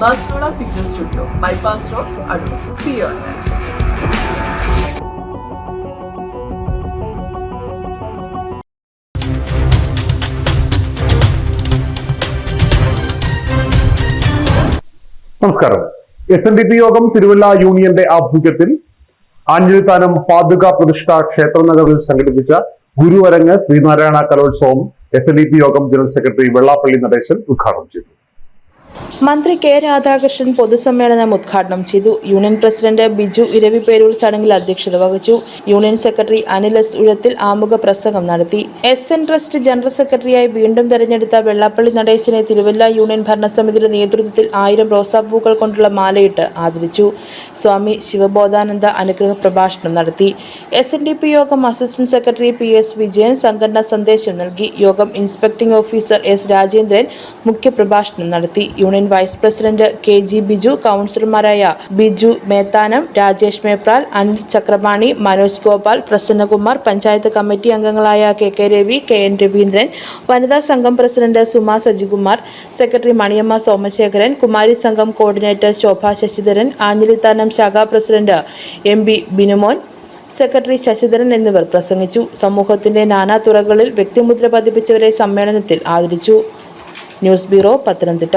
Barcelona fitness studio bypass road Adoor സിയോ നമസ്കാരം. S N D P Yogam Thiruvalla യൂണിയന്റെ ആഭിമുഖ്യത്തിൽ ആഞ്ഞിലിത്താനം പാതുക പ്രതിഷ്ഠ ക്ഷേത്രനഗറിൽ സംഘടിപ്പിച്ച ഗുരുവരങ്ങ് ശ്രീനാരായണ കലോത്സവം S N D P Yogam general secretary Vellappally Natesan ഉദ്ഘാടനം ചെയ്തു. മന്ത്രി കെ രാധാകൃഷ്ണൻ പൊതുസമ്മേളനം ഉദ്ഘാടനം ചെയ്തു. യൂണിയൻ പ്രസിഡന്റ് ബിജു ഇരവിപേരൂർ ചടങ്ങിൽ അധ്യക്ഷത വഹിച്ചു. Union secretary Anil S Uzhathil ആമുഖ പ്രസംഗം നടത്തി. എസ് എൻ ട്രസ്റ്റ് ജനറൽ സെക്രട്ടറിയായി വീണ്ടും തെരഞ്ഞെടുത്ത വെള്ളാപ്പള്ളി നടേശനെ തിരുവല്ല യൂണിയൻ ഭരണസമിതിയുടെ നേതൃത്വത്തിൽ ആയിരം റോസാപ്പൂക്കൾ കൊണ്ടുള്ള മാലയിട്ട് ആദരിച്ചു. സ്വാമി ശിവബോധാനന്ദ അനുഗ്രഹ പ്രഭാഷണം നടത്തി. S N D P Yogam assistant secretary P S Vijayan സംഘടനാ സന്ദേശം നൽകി. യോഗം ഇൻസ്പെക്ടിംഗ് ഓഫീസർ എസ് രാജേന്ദ്രൻ മുഖ്യപ്രഭാഷണം നടത്തി. Union vice president K G Biju കൗൺസിലർമാരായ ബിജു മേത്താനം രാജേഷ് മേപ്രാൽ അനിൽ ചക്രപാണി മനോജ് ഗോപാൽ പ്രസന്നകുമാർ പഞ്ചായത്ത് കമ്മിറ്റി അംഗങ്ങളായ K K Ravi K N Raveendran വനിതാ സംഘം പ്രസിഡന്റ് സുമ സജികുമാർ സെക്രട്ടറി മണിയമ്മ സോമശേഖരൻ കുമാരി സംഘം കോർഡിനേറ്റർ ശോഭ ശശിധരൻ ആഞ്ഞിലിത്താനം ശാഖാ president M B Binumon secretary Sasidharan എന്നിവർ പ്രസംഗിച്ചു. സമൂഹത്തിന്റെ നാനാ തുറകളിൽ വ്യക്തിമുദ്ര പതിപ്പിച്ചവരെ സമ്മേളനത്തിൽ ആദരിച്ചു. News bureau Pathanamthitta.